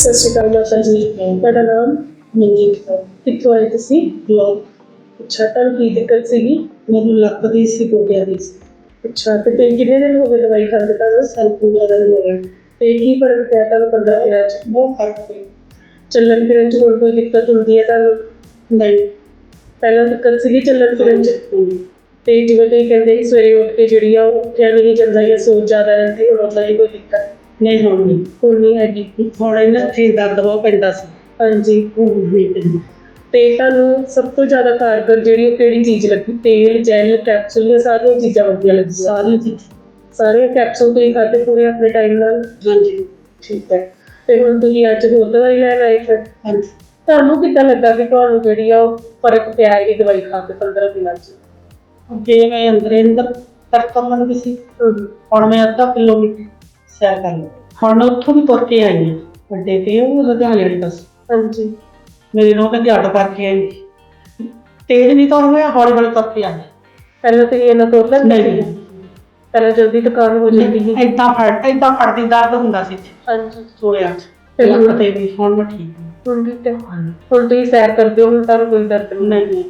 ਸਤਿ ਸ਼੍ਰੀ ਅਕਾਲ ਮਾਤਾ ਜੀ। ਤੁਹਾਡਾ ਨਾਮ? ਮਨਜੀਤ ਕੌਰ ਕਿੱਥੋਂ ਆਏ ਤੁਸੀਂ? ਬਲੌਗ। ਅੱਛਾ ਤੁਹਾਨੂੰ ਕੀ ਦਿੱਕਤ ਸੀਗੀ? ਮੈਨੂੰ ਲੱਕ ਦੀ ਸੀ ਗੋਡਿਆਂ ਦੀ ਸੀ। ਅੱਛਾ ਤੇ ਤੁਸੀਂ ਕਿੰਨੇ ਦਿਨ ਹੋ ਗਏ ਦਵਾਈ ਖਾਂਦੇ ਤੁਹਾਨੂੰ ਸਾਨੂੰ ਪੂਰਾ ਦਿਨ ਹੋ ਗਿਆ। ਤੇ ਕੀ ਫ਼ਰਕ ਪਿਆ ਤੁਹਾਨੂੰ 15 ਦਿਨਾਂ ਚ? ਬਹੁਤ ਫ਼ਰਕ ਪਿਆ। ਚੱਲਣ ਫਿਰਨ ਚ ਹੋਰ ਕੋਈ ਦਿੱਕਤ ਹੁੰਦੀ ਹੈ ਤੁਹਾਨੂੰ? ਨਹੀਂ। ਪਹਿਲਾਂ ਦਿੱਕਤ ਸੀਗੀ ਚੱਲਣ ਫਿਰਨ ਚ? ਤੇ ਜਿਵੇਂ ਤੁਸੀਂ ਕਹਿੰਦੇ ਸੀ ਸਵੇਰੇ ਉੱਠ ਕੇ ਜਿਹੜੀ ਆ ਉਹ ਉੱਠਿਆ ਨਹੀਂ ਜਾਂਦਾ ਜਾਂ ਸੋਚ ਜ਼ਿਆਦਾ ਰਹਿੰਦੀ ਹੁਣ ਉਹਦਾ ਹੀ ਕੋਈ ਦਿੱਕਤ ਨਹੀਂ ਹੁਣ। ਨਹੀਂ ਹੁਣ ਨਹੀਂ ਹੈਗੀ ਹੁਣ ਇਹਨਾਂ ਤੇ ਦਰਦ ਬਹੁਤ ਪੈਂਦਾ ਸੀ। ਹਾਂਜੀ। ਹੁਣ ਨਹੀਂ ਪੈਂਦੀ। ਤੇ ਤੁਹਾਨੂੰ ਸਭ ਤੋਂ ਜ਼ਿਆਦਾ ਕਾਰਗਰ ਜਿਹੜੀ ਉਹ ਕਿਹੜੀ ਚੀਜ਼ ਲੱਗੀ? ਤੇਲ ਜੈਲ ਕੈਪਸੂਲ ਇਹ ਸਾਰੀਆਂ ਚੀਜ਼ਾਂ ਵਧੀਆ ਲੱਗੀਆਂ। ਸਾਰੀਆਂ ਚੀਜ਼ਾਂ। ਸਾਰੇ ਕੈਪਸੂਲ ਤੁਸੀਂ ਖਾਦੇ ਪੂਰੇ ਆਪਣੇ ਟਾਈਮ ਨਾਲ? ਹਾਂਜੀ। ਠੀਕ ਹੈ। ਤੇ ਹੁਣ ਤੁਸੀਂ ਅੱਜ ਹੋਰ ਦਵਾਈ ਲੈਣ ਆਏ ਫਿਰ? ਹਾਂਜੀ। ਤੁਹਾਨੂੰ ਕਿੱਦਾਂ ਲੱਗਾ ਕਿ ਤੁਹਾਨੂੰ ਜਿਹੜੀ ਆ ਉਹ ਫ਼ਰਕ ਪਿਆ ਹੈ ਇਹ ਦਵਾਈ ਖਾ ਕੇ 15 ਦਿਨਾਂ ਚ? ਅੱਗੇ ਮੈਂ ਅੰਦਰ ਅੰਦਰ ਲੰਗੀ ਸੀ। ਹੁਣ ਮੈਂ ਅੱਧਾ ਕਿਲੋਮੀਟਰ ਸੈਰ ਕਰ ਲਈ ਹੁਣ ਉੱਥੋਂ ਵੀ ਤੁਰ ਕੇ ਆਈ ਹਾਂ ਵੱਡੇ ਤੇ ਉਹ ਲੁਧਿਆਣੇ ਵਾਲੀ ਬਸ। ਹਾਂਜੀ। ਮੇਰੀ ਨੋਹ ਕਹਿੰਦੀ ਆਟੋ ਕਰਕੇ ਆਈ ਤੇਜ਼ ਨਹੀਂ ਤੁਰ ਹੋਇਆ ਹੌਲੀ ਹੌਲੀ ਤੁਰ ਕੇ ਆਈ। ਪਹਿਲਾਂ ਤੁਸੀਂ ਇਹਨਾਂ ਤੋਂ ਲੈਂਦੇ ਨਹੀਂ। ਸੀ ਪਹਿਲਾਂ ਜਲਦੀ ਦੁਕਾਨ ਹੋ ਜਾਂਦੀ ਸੀ? ਏਦਾਂ ਫੜ ਏਦਾਂ ਫੜਦੀ ਦਰਦ ਹੁੰਦਾ ਸੀ ਹਾਂਜੀ। ਸੋਇਆ ਤੇ ਲੱਕ ਤੇ ਵੀ ਹੁਣ ਮੈਂ ਠੀਕ ਹਾਂ। ਹੁਣ ਠੀਕ ਹੈ ਹੁਣ ਤੁਸੀਂ ਸੈਰ ਕਰਦੇ ਹੋ ਹੁਣ ਤੁਹਾਨੂੰ ਕੋਈ ਦਰਦ ਨਹੀਂ ਨਹੀਂ।